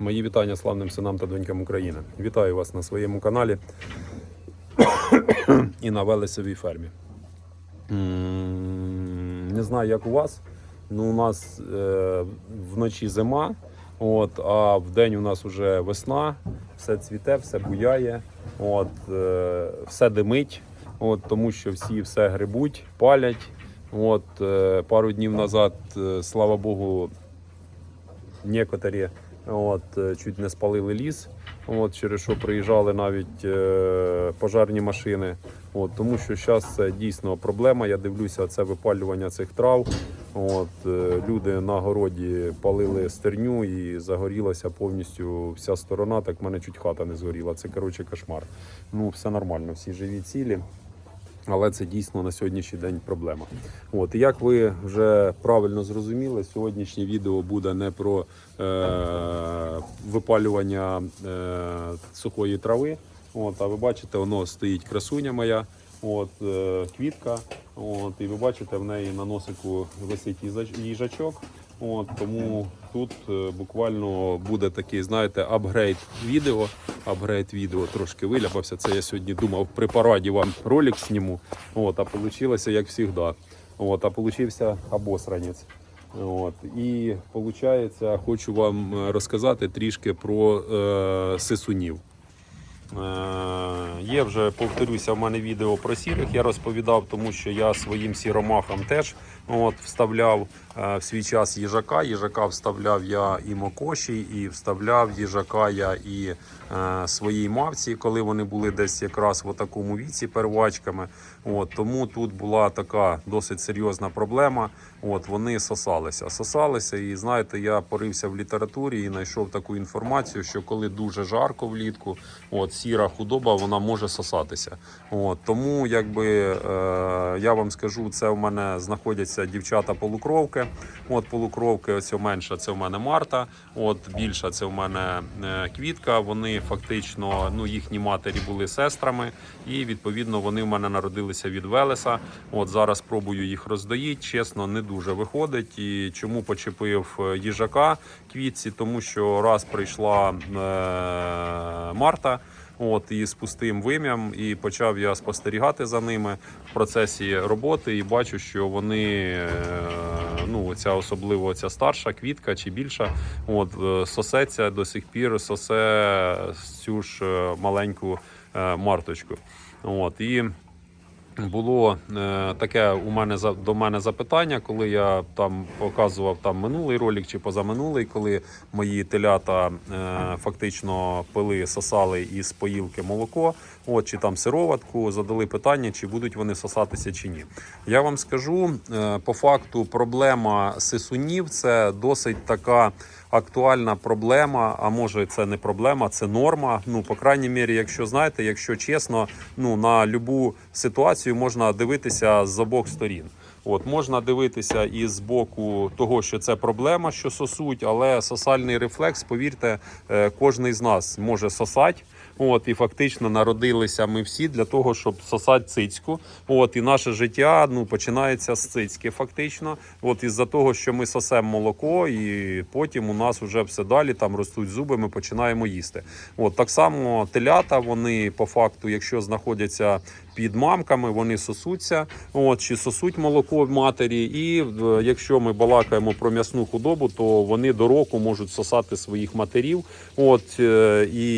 Мої вітання славним синам та донькам України. Вітаю вас на своєму каналі і на Велесовій фермі. Не знаю, як у вас. Ну, у нас е, вночі зима, от, а вдень у нас вже весна, все цвіте, все буяє, от, е, все димить, от, тому що всі все грибуть, палять. От, е, пару днів назад, е, слава Богу, некоторі от, е, чуть не спалили ліс, от, через що приїжджали навіть е, пожарні машини. От, тому що зараз це дійсно проблема. Я дивлюся, це випалювання цих трав. От, е, люди на городі палили стерню і загорілася повністю вся сторона. Так в мене чуть хата не згоріла. Це коротше кошмар. Ну, все нормально, всі живі цілі. Але це дійсно на сьогоднішній день проблема. От як ви вже правильно зрозуміли, сьогоднішнє відео буде не про е, випалювання е, сухої трави. От, а ви бачите, воно стоїть красуня моя, от, е, квітка. От, і ви бачите, в неї на носику висить їжачок. От, тому тут е, буквально буде такий, знаєте, апгрейд відео. Апгрейд відео трошки виляпався. Це я сьогодні думав при параді вам ролик зніму. От, а вийшло як завжди. От, а получився обосранець. От, і виходить, хочу вам е, розказати трішки про е, сисунів. Е, Є вже, повторюся, в мене відео про сірих. Я розповідав, тому що я своїм сіромахам теж от, вставляв е, в свій час їжака. Їжака вставляв я і мокоші, і вставляв їжака я і е, своїй мавці, коли вони були десь якраз в такому віці первачками. От, тому тут була така досить серйозна проблема. От, вони сосалися. Сосалися, і знаєте, я порився в літературі і знайшов таку інформацію, що коли дуже жарко влітку, от сіра худоба вона може сосатися. От тому, якби е, я вам скажу, це в мене знаходяться дівчата полукровки. От полукровки, ось менша, це в мене Марта. От більша це в мене е, квітка. Вони фактично, ну їхні матері були сестрами, і відповідно вони в мене народилися від Велеса. От зараз пробую їх роздоїти. Чесно, не дуже виходить. І чому почепив е, їжака квітці? Тому що раз прийшла е, Марта. От і з пустим вим'ям, і почав я спостерігати за ними в процесі роботи, і бачу, що вони е, ну ця особливо ця старша квітка чи більша, от е, сосеться до сих пір, сосе цю ж е, маленьку марточку. От і було е, таке у мене до мене запитання, коли я там показував там минулий ролик чи позаминулий, коли мої телята е, фактично пили, сосали із поїлки молоко, от чи там сироватку, задали питання, чи будуть вони сосатися чи ні. Я вам скажу е, по факту, проблема сисунів це досить така. Актуальна проблема, а може це не проблема, це норма. Ну, по крайній мірі, якщо знаєте, якщо чесно, ну на любу ситуацію можна дивитися з обох сторін. От можна дивитися і з боку того, що це проблема, що сосуть, але сосальний рефлекс, повірте, е, кожний з нас може сосати. От і фактично народилися ми всі для того, щоб сосати цицьку. От і наше життя ну починається з цицьки, фактично. От із-за того, що ми сосемо молоко, і потім у нас вже все далі там ростуть зуби. Ми починаємо їсти. От так само телята, вони по факту, якщо знаходяться під мамками, вони сосуться. От чи сосуть молоко в матері. І е, якщо ми балакаємо про м'ясну худобу, то вони до року можуть сосати своїх матерів. От е, і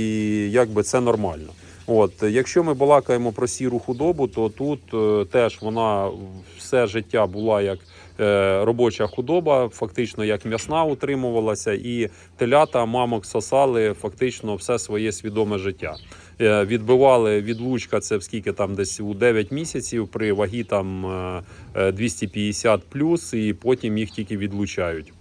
якби це нормально. От, якщо ми балакаємо про сіру худобу, то тут е, теж вона все життя була як е, робоча худоба, фактично як м'ясна утримувалася, і телята мамок сосали фактично все своє свідоме життя. Е, Відбивали відлучка, це в скільки там десь у 9 місяців при вагі там е, е, 250 плюс, і потім їх тільки відлучають.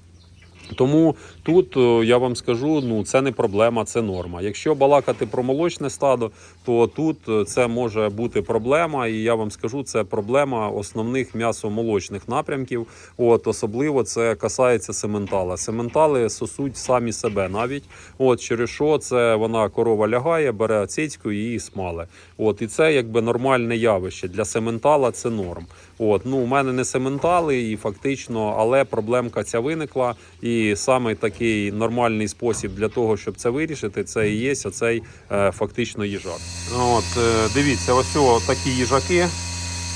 Тому тут е, я вам скажу, ну це не проблема, це норма. Якщо балакати про молочне стадо, то тут е, це може бути проблема, і я вам скажу, це проблема основних м'ясомолочних напрямків. От особливо це касається сементала. Сементали сосуть самі себе навіть. От через що це вона корова лягає, бере цицьку і її смале. От і це якби нормальне явище для сементала. Це норм. От ну у мене не сементали, і фактично, але проблемка ця виникла. І саме такий нормальний спосіб для того, щоб це вирішити, це і є оцей е, фактично їжак. От, е, дивіться, ось такі їжаки.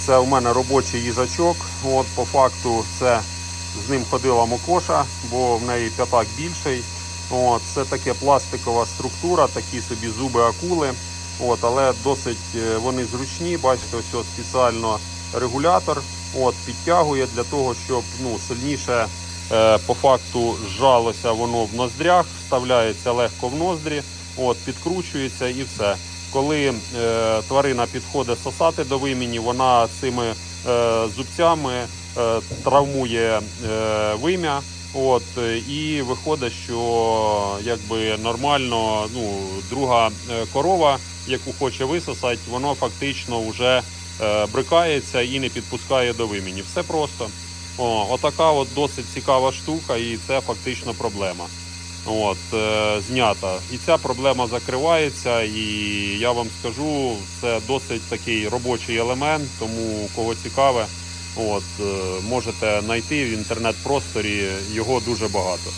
Це у мене робочий їжачок. От, по факту, це з ним ходила мокоша, бо в неї п'ятак більший. От, це таке пластикова структура, такі собі зуби акули. От, але досить е, вони зручні. Бачите, ось спеціально регулятор от, підтягує для того, щоб ну, сильніше е, по факту зжалося воно в ноздрях, вставляється легко в ноздрі, от, підкручується і все. Коли е, тварина підходить сосати до вимені, вона цими е, зубцями е, травмує вим'я. От і виходить, що якби нормально, ну друга корова, яку хоче висосати, воно фактично вже е, брикається і не підпускає до вимені. Все просто. О, отака от досить цікава штука, і це фактично проблема. От, е, знята. І ця проблема закривається, і я вам скажу, це досить такий робочий елемент, тому кого цікаве, от, е, можете знайти в інтернет-просторі, його дуже багато.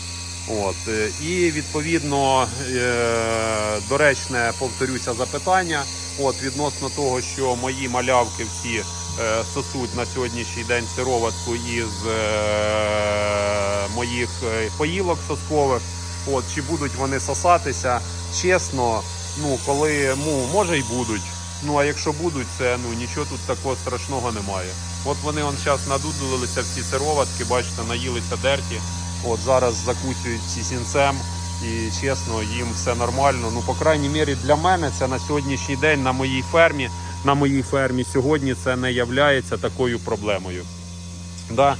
От, е, і відповідно доречне повторюся запитання. От відносно того, що мої малявки всі сосуть на сьогоднішній день сироватку із моїх поїлок соскових. От чи будуть вони сосатися? Чесно, ну коли ну, може й будуть. Ну а якщо будуть, це ну нічого тут такого страшного немає. От вони он зараз надудулилися всі сироватки, бачите, наїлися дерті. От зараз закусюють ці сінцем. І чесно, їм все нормально. Ну, по крайній мірі, для мене це на сьогоднішній день на моїй фермі. На моїй фермі сьогодні це не являється такою проблемою. Да?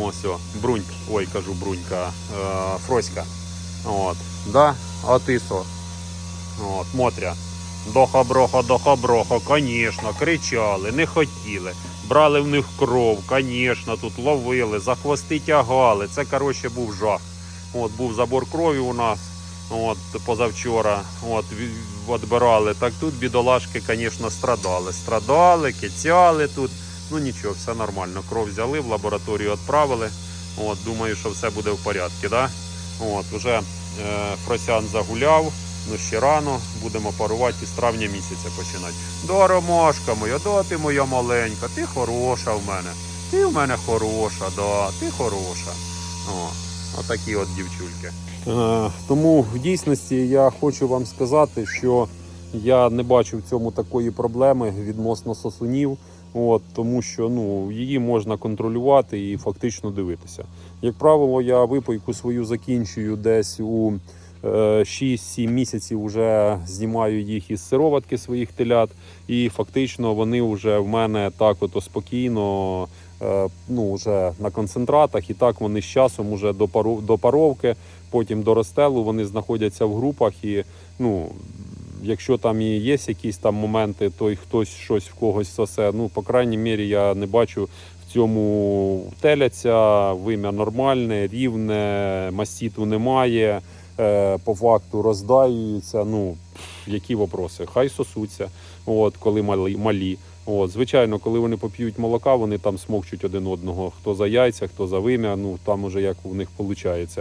Ось о, брунька. Ой, кажу брунька, е, фроська. От, да? А ти що? От, Мотря. Доха-броха, доха-броха, звісно, кричали, не хотіли. Брали в них кров, звісно, тут ловили, за хвости тягали. Це, коротше, був жах. От, був забор крові у нас от, позавчора. От, відбирали. Так тут бідолашки, звісно, страдали. Страдали, кицяли тут. Ну нічого, все нормально. Кров взяли, в лабораторію відправили. От, думаю, що все буде в порядку. Да? От, уже е, Фросян загуляв, ну ще рано, будемо парувати із травня місяця починати. Да, Ромашка моя, да, ти моя маленька, ти хороша в мене. Ти в мене хороша, да, ти хороша. О, отакі от дівчульки. Е, тому в дійсності я хочу вам сказати, що я не бачу в цьому такої проблеми відносно сосунів. От, тому що ну, її можна контролювати і фактично дивитися. Як правило, я випойку свою закінчую десь у е, 6-7 місяців вже знімаю їх із сироватки своїх телят, і фактично вони вже в мене так от спокійно е, ну, вже на концентратах, і так вони з часом уже до, пару, до паровки, потім до розстелу вони знаходяться в групах і ну. Якщо там і є якісь там моменти, то хтось щось в когось сосе. Ну, по крайній мірі, я не бачу в цьому теляться, вим'я нормальне, рівне, мастіту немає, е, по факту роздаюються. Ну, які вопроси? Хай сосуться, от, коли малі. малі. От, звичайно, коли вони поп'ють молока, вони там смокчуть один одного. Хто за яйця, хто за вим'я, ну там уже як у них виходить.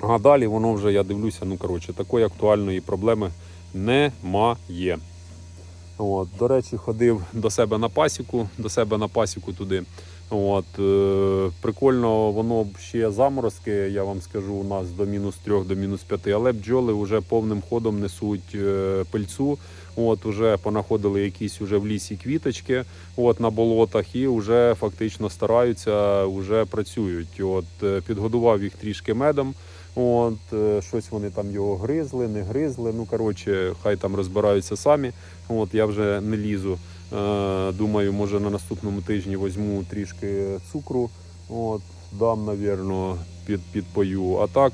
А далі воно вже, я дивлюся, ну коротше, такої актуальної проблеми немає. От, до речі, ходив до себе на пасіку, до себе на пасіку туди. От, е, прикольно, воно ще заморозки, я вам скажу, у нас до мінус 3, до мінус 5, але бджоли вже повним ходом несуть е, пильцу. От, уже понаходили якісь уже в лісі квіточки от, на болотах і вже фактично стараються, вже працюють. От, е, підгодував їх трішки медом. От, е, щось вони там його гризли, не гризли. Ну, коротше, хай там розбираються самі. От, я вже не лізу. Е, думаю, може на наступному тижні візьму трішки цукру. От, дам, навірно, під, підпою. А так,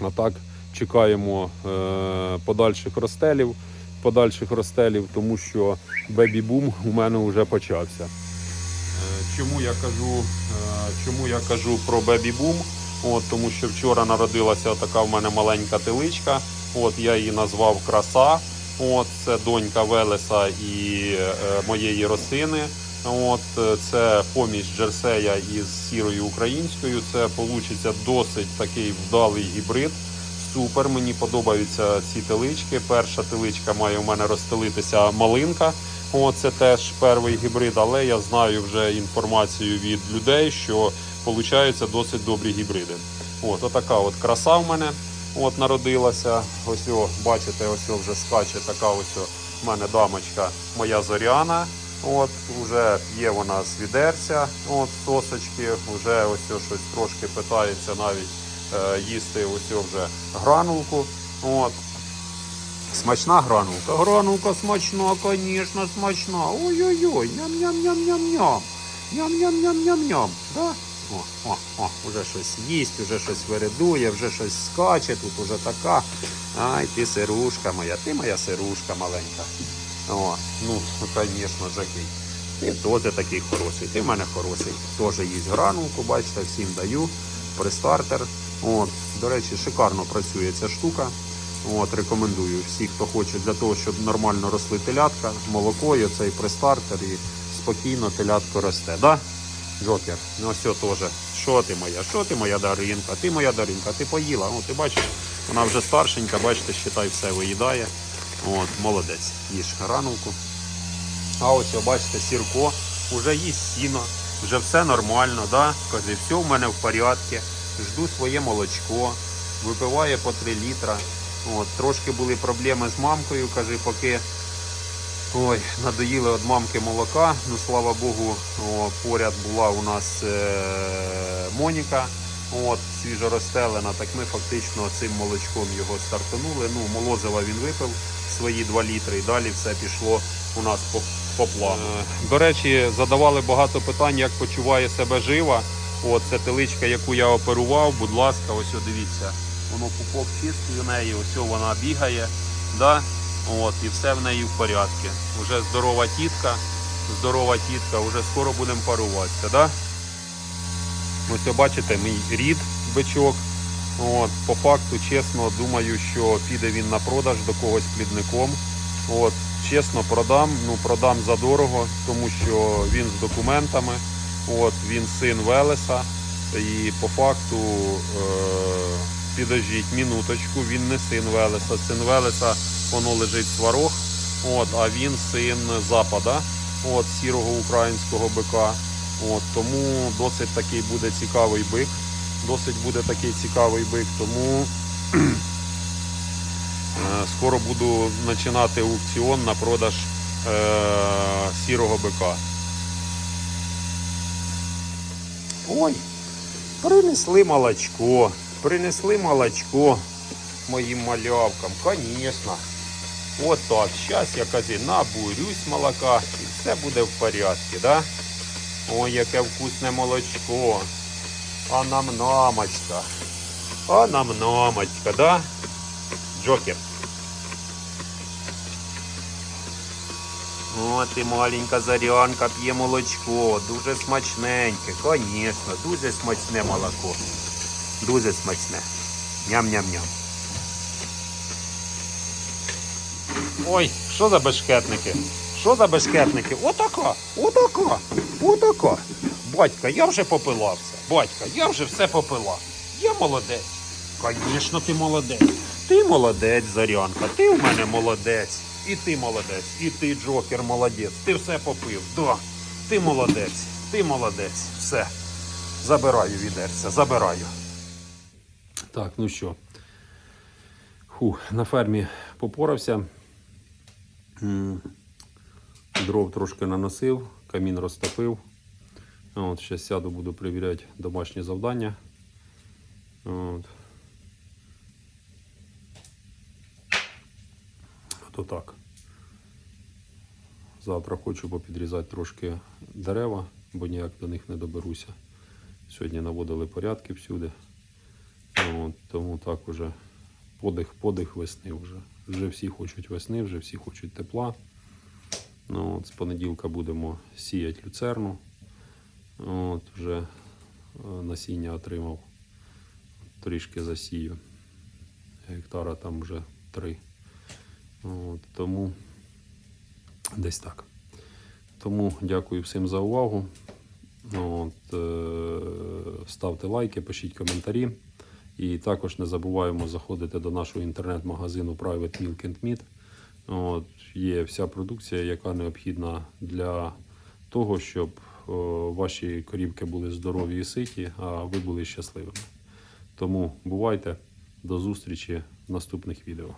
а так чекаємо е, подальших розстелів, подальших розстелів, тому що бебі-бум у мене вже почався. Е, Чому я кажу, чому я кажу про бебі-бум? От, тому що вчора народилася така в мене маленька теличка. От я її назвав краса. От це донька Велеса і е, моєї росини. От, е, це поміч джерсея із сірою українською. Це вийде досить такий вдалий гібрид. Супер, мені подобаються ці телички. Перша теличка має у мене розстелитися малинка. О, це теж перший гібрид, але я знаю вже інформацію від людей, що получаються досить добрі гібриди. От, отака от краса в мене от народилася. Ось о, бачите, ось о вже скаче така ось о, мене дамочка моя зоряна. От, вже п'є вона з от сосочки, вже ось щось трошки питається навіть е, їсти ось вже гранулку. От, Смачна гранулка. Гранулка смачна, звісно, смачна. Ой-ой-ой, ням-ням-ням-ням-ням. Ням-ням-ням-ням-ням. Да? О, о, о, вже щось їсть, вже щось виридує, вже щось скаче, тут уже така. Ай, ти сирушка моя, ти моя сирушка маленька. О, ну, звісно, Джакій. Ти теж такий хороший, ти в мене хороший. Теж їсть гранулку, бачите, всім даю. Пристартер. От, до речі, шикарно працює ця штука. От, рекомендую всі, хто хоче для того, щоб нормально росли телятка, молоко і цей пристартер і спокійно телятко росте. Да? Джокер, ну все теж. Що ти моя? Що ти моя Даринка? Ти моя Даринка, ти поїла. О, ти бачиш, вона вже старшенька, бачите, считай, все виїдає. От, молодець, їж гранулку. А ось, бачите, сірко, вже їсть сіно, вже все нормально, да? Каже, все в мене в порядку, жду своє молочко, випиває по 3 літра. От, трошки були проблеми з мамкою, каже, поки ой, надоїли від мамки молока. Ну, слава Богу, о, поряд була у нас е- Моніка. От, свіжо розстелена, так ми фактично цим молочком його стартанули. Ну, молозива він випив свої 2 літри і далі все пішло у нас по, по плану. Е, До речі, задавали багато питань, як почуває себе жива. От, це теличка, яку я оперував, будь ласка, ось о, дивіться. Воно пупок чистий у неї, ось о, вона бігає. Да? От, і все в неї в порядку. Уже здорова тітка, здорова тітка, вже скоро будемо паруватися. Да? Ось бачите, мій рід бичок. От, по факту, чесно, думаю, що піде він на продаж до когось плідником. От, чесно, продам, ну продам задорого, тому що він з документами. От, він син Велеса. І по факту, е, підождіть минуточку, він не син Велеса. Син Велеса, воно лежить сварог. От, а він син Запада, от, сірого українського бика. От, тому досить такий буде цікавий бик. Досить буде такий цікавий бик, тому е, скоро буду починати аукціон на продаж е, сірого бика. Ой, принесли молочко, принесли молочко моїм малявкам, звісно. От так, зараз я кази, набурюсь молока і все буде в порядку, да? Ой, яке вкусне молочко. А нам намочка. А нам намочка, да? Джокер. О, ти маленька зарянка п'є молочко. Дуже смачненьке. Звісно, дуже смачне молоко. Дуже смачне. Ням-ням-ням. Ой, що за бешкетники? Що за бешкетники? Отака, отака, отака. Батька, я вже попилався. Батька, я вже все попила. Я молодець. Звісно, ти молодець. Ти молодець, Зарянка, ти у мене молодець. І ти молодець, і ти, Джокер, молодець. Ти все попив. Да. Ти молодець, ти молодець. Все. Забираю відерця, забираю. Так, ну що. Фух, на фермі попорався. Дров трошки наносив, камін розтопив. От, Зараз сяду, буду перевіряти домашні завдання. От. То так. Завтра хочу попідрізати трошки дерева, бо ніяк до них не доберуся. Сьогодні наводили порядки всюди. От, тому так уже подих, подих весни вже. Вже всі хочуть весни, вже всі хочуть тепла. Ну, от, з понеділка будемо сіяти люцерну. От, вже е, насіння отримав. Трішки засію. Гектара там вже три. От, тому десь так. Тому дякую всім за увагу. От, е, ставте лайки, пишіть коментарі. І також не забуваємо заходити до нашого інтернет-магазину Private Milk and Meat. От, є вся продукція, яка необхідна для того, щоб ваші корівки були здорові і ситі, а ви були щасливими. Тому бувайте, до зустрічі в наступних відео.